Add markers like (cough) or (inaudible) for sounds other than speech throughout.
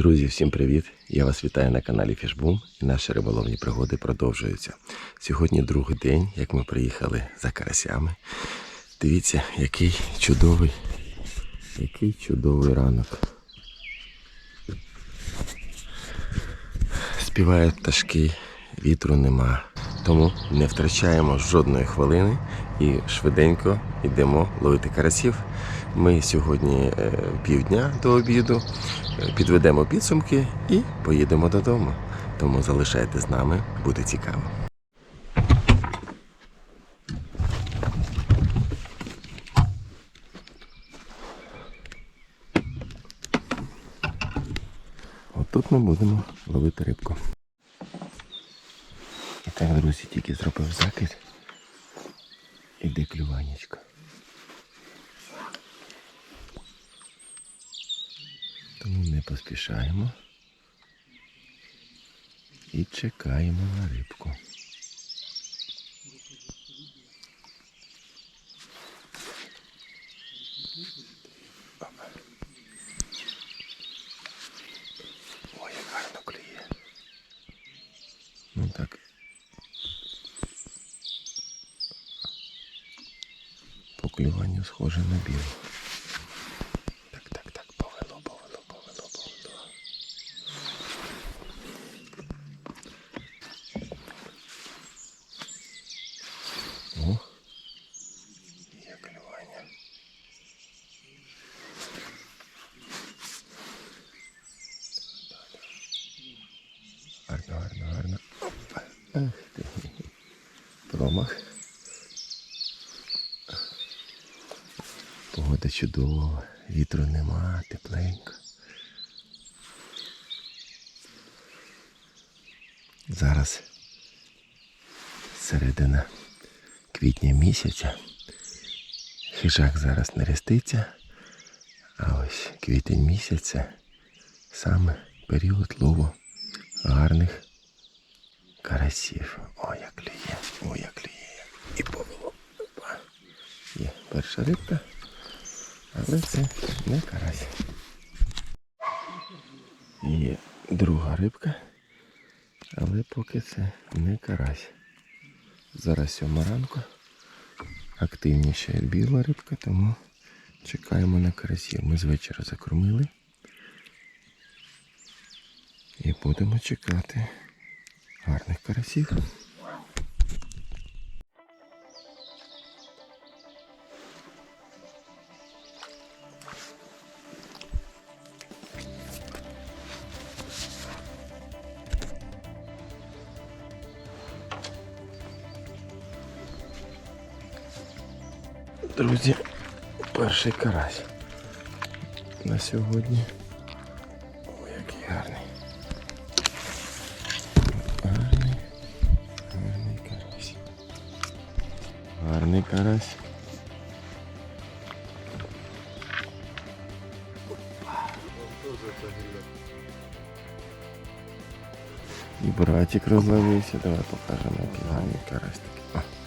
Друзі, всім привіт! Я вас вітаю на каналі Фішбум і наші риболовні пригоди продовжуються. Сьогодні другий день, як ми приїхали за карасями. Дивіться, який чудовий, який чудовий ранок. Співають пташки, вітру нема. Тому не втрачаємо жодної хвилини і швиденько йдемо ловити карасів. Ми сьогодні е, півдня до обіду е, підведемо підсумки і поїдемо додому. Тому залишайтесь з нами, буде цікаво. Отут ми будемо ловити рибку. І так, друзі, тільки зробив закид. Іде клюванечко. Тому не поспішаємо. І чекаємо на рибку. Ой, як гарно клює. Ну так. По схоже на білу. Так, так, так, повело, повело, повело, повело. О, є клювання. Гарно, гарно, гарно. Опа. Ах ти. Промах. Погода чудова, вітру нема, тепленько. Зараз середина квітня місяця. Хижак зараз не реститься, а ось квітень місяця саме період лову гарних карасів. О, як клює, о, як клює. І повело. Опа. Є перша рибка, але це не карась. Є друга рибка, але поки це не карась. Зараз сьома ранку. Активніша біла рибка, тому чекаємо на карасів. Ми з вечора закормили. І будемо чекати гарних карасів. Перший карась на сьогодні. Ой, який гарний. Гарний, гарний карась. Гарний карась. І братик розловився. Давай покажемо, який гарний карась такий.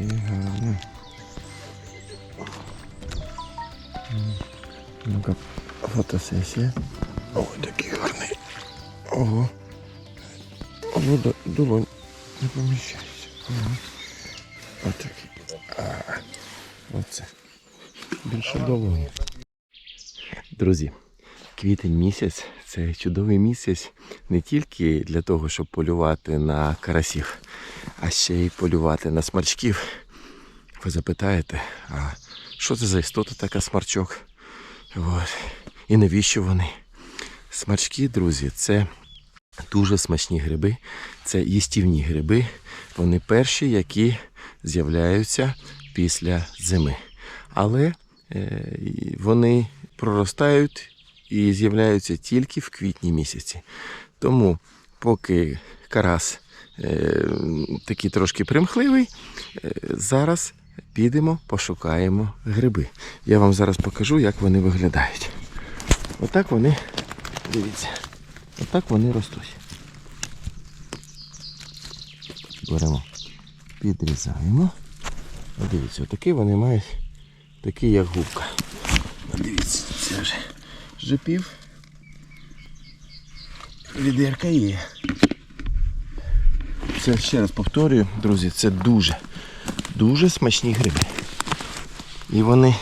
Який. Ну-ка, фотосесія. Ой, такий гарний. Ого. До- долонь не поміщається. Ага. Отакий. Оце. Більше долоні. Друзі, квітень місяць це чудовий місяць не тільки для того, щоб полювати на карасів, а ще й полювати на смарчків. Ви запитаєте, а що це за істота така смарчок? От. І навіщо вони? Смачки, друзі, це дуже смачні гриби. Це їстівні гриби. Вони перші, які з'являються після зими. Але е, вони проростають і з'являються тільки в квітні місяці. Тому, поки карас е, такий трошки примхливий. Е, зараз підемо, пошукаємо гриби. Я вам зараз покажу, як вони виглядають. Отак вони, дивіться, отак вони ростуть. Беремо, підрізаємо. Дивіться, отакий вони мають, такий як губка. Дивіться, це вже, вже пів. Відерка є. Це ще раз повторюю, друзі, це дуже, дуже смачні гриби. І вони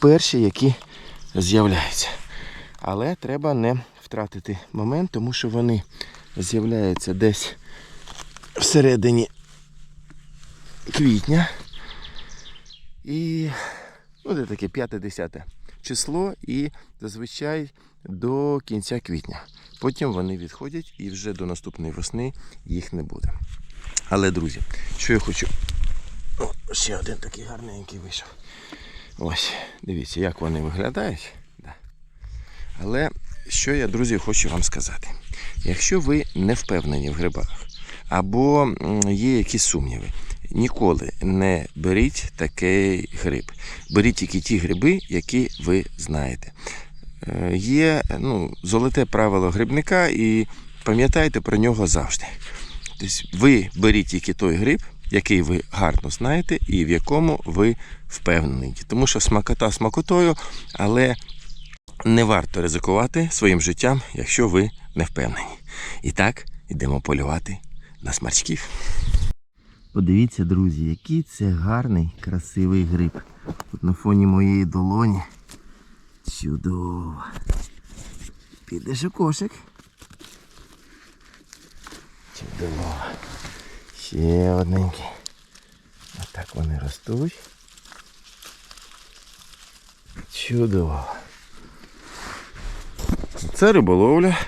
перші, які з'являються. Але треба не втратити момент, тому що вони з'являються десь всередині квітня. І ну, це таке 5-10 число і зазвичай до кінця квітня. Потім вони відходять і вже до наступної весни їх не буде. Але, друзі, що я хочу. О, ще один такий гарненький вийшов. Ось, дивіться, як вони виглядають. Да. Але що я, друзі, хочу вам сказати. Якщо ви не впевнені в грибах, або є якісь сумніви, ніколи не беріть такий гриб. Беріть тільки ті гриби, які ви знаєте. Е, Є ну, золоте правило грибника, і пам'ятайте про нього завжди. Тобто ви беріть тільки той гриб, який ви гарно знаєте і в якому ви впевнені. Тому що смакота смакотою, але не варто ризикувати своїм життям, якщо ви не впевнені. І так, йдемо полювати на смачків. Подивіться, друзі, який це гарний, красивий гриб. Тут на фоні моєї долоні. Чудово. Підеш у кошик. Чудово. Ще одненький. Отак вони ростуть. Чудово. Це риболовля.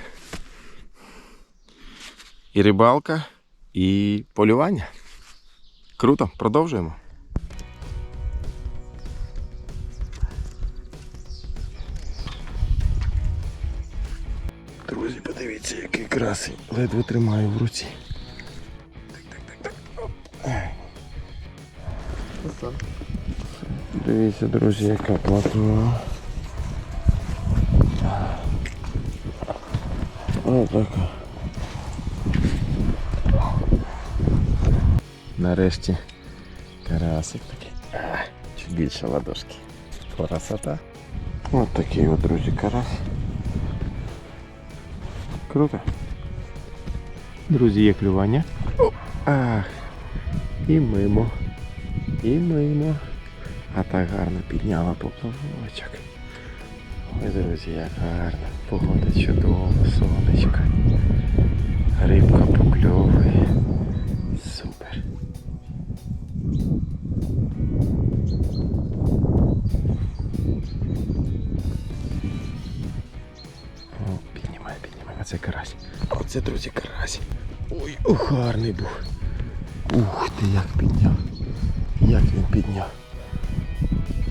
І рибалка, і полювання. Круто, продовжуємо. Який. Ледве тримаю в руці. Так, так, так, так. Дивіться, друзі, яка платва. Отака. Нарешті карасик такий. Чуть більше ладошки. Красота. Ось такий от, друзі, карась. Круто. Друзі, є клювання. Ах. І мимо. І мимо. А так гарно підняла поплавочок. Ой, друзі, як гарно. Погода чудова, сонечко. Рибка покльовує. Піднімай. А це карась. Оце, друзі, карась. Ой, ух, гарний був. Ух ти, як підняв. Як він підняв.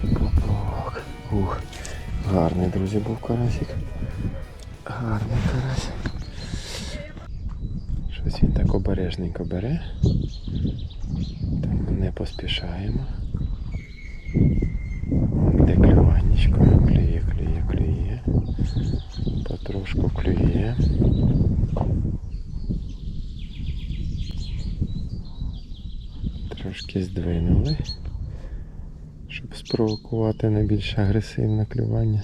Поплавок. Ух. Гарний, друзі, був карасик. Гарний карась. Щось він так обережненько бере. Тому не поспішаємо. Де клюванечко? Потрошку клює. Трошки здвинули, щоб спровокувати найбільш агресивне клювання.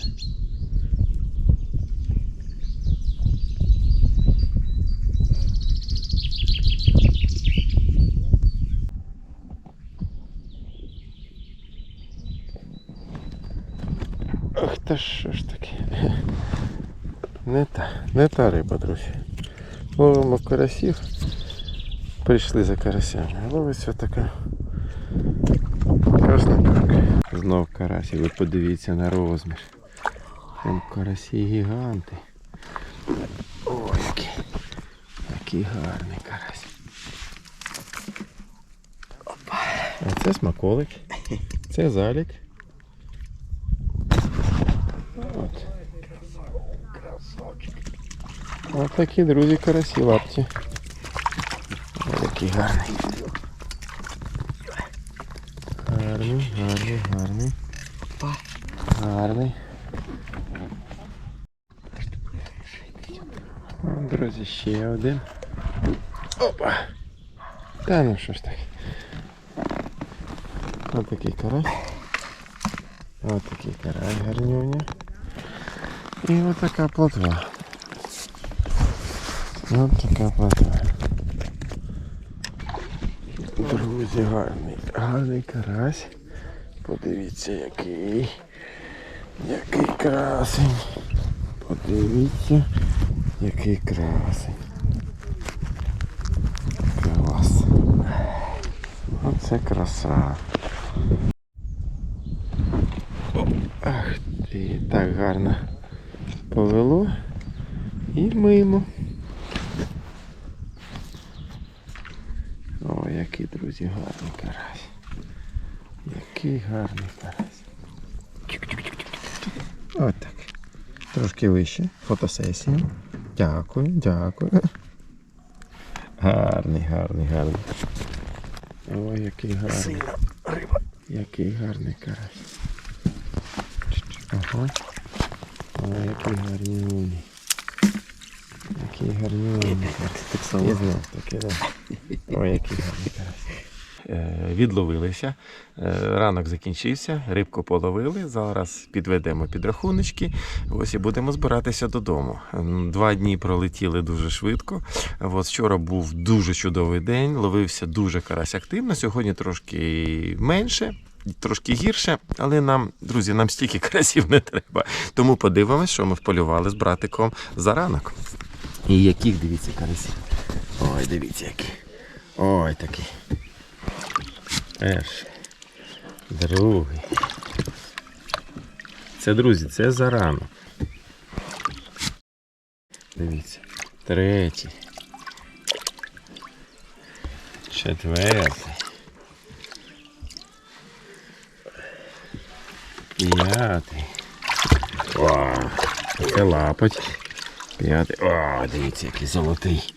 Ах та що ж таке? Не та, не та риба, друзі. Ловимо карасів. Прийшли за карасями. Ловиться така краснопарка. Знов карасі, ви подивіться на розмір. Там карасі гіганти. Ой, який, який гарний карась. А це смаколик. Це залік. От. От такі, друзі, карасі лапті. який гарний. Гарний, гарний, гарний. Гарний. О, Друзі, ще один. Опа. Та ну що ж так. Ось такий карась. Ось такий карась гарнюня. І ось така плотва. Ось така плотва. Друзі, гарний, гарний карась. Подивіться, який. Який красень. Подивіться, який красень. Клас. Оце краса. Ах ти, так гарно повело. І мимо. О, який, друзі, гарний карась. Який гарний карась. От так. Трошки вище. Фотосесія. Дякую, дякую. Гарний, гарний, гарний. Ой, який гарний. Риба. Який гарний карась. Ага. Ой, який гарнюний. Який гарнюний. Я знав таке, да. Ой, який гарний карась. Е, Відловилися. Е, Ранок закінчився, рибку половили. Зараз підведемо підрахуночки. Ось і будемо збиратися додому. Два дні пролетіли дуже швидко. От вчора був дуже чудовий день, ловився дуже карась активно. Сьогодні трошки менше. Трошки гірше, але нам, друзі, нам стільки (laughs) карасів не треба. Тому подивимось, що ми вполювали з братиком за ранок. І яких, дивіться, карасів. Ой, дивіться, які. Ой, такий. Перший. Другий. Це, друзі, це зарано. Дивіться. Третій. Четвертий. П'ятий. О, це лапоть. П'ятий. О, дивіться, який золотий.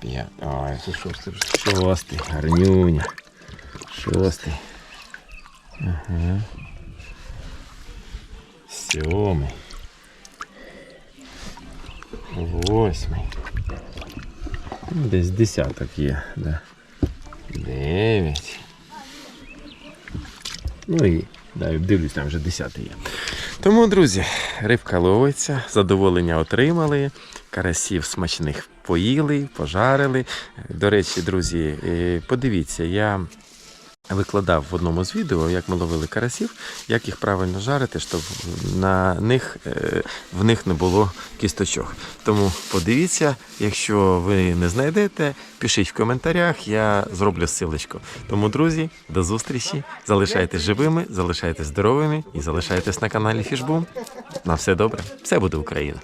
П'ятий. Ой, це шостий. Шостий. Гарнюня. Шостий. Ага. Сьомий. Восьмий. Ну, Десь десяток є, да. Дев'ять. Ну і да, дивлюсь, там вже десятий є. Тому, друзі, рибка ловиться, задоволення отримали, карасів смачних поїли, пожарили. До речі, друзі, е, подивіться, я викладав в одному з відео, як ми ловили карасів, як їх правильно жарити, щоб на них, е, в них не було кісточок. Тому подивіться, якщо ви не знайдете, пишіть в коментарях, я зроблю ссылочку. Тому, друзі, до зустрічі. Залишайтесь живими, залишайтесь здоровими і залишайтесь на каналі Фішбум. На все добре, все буде Україна.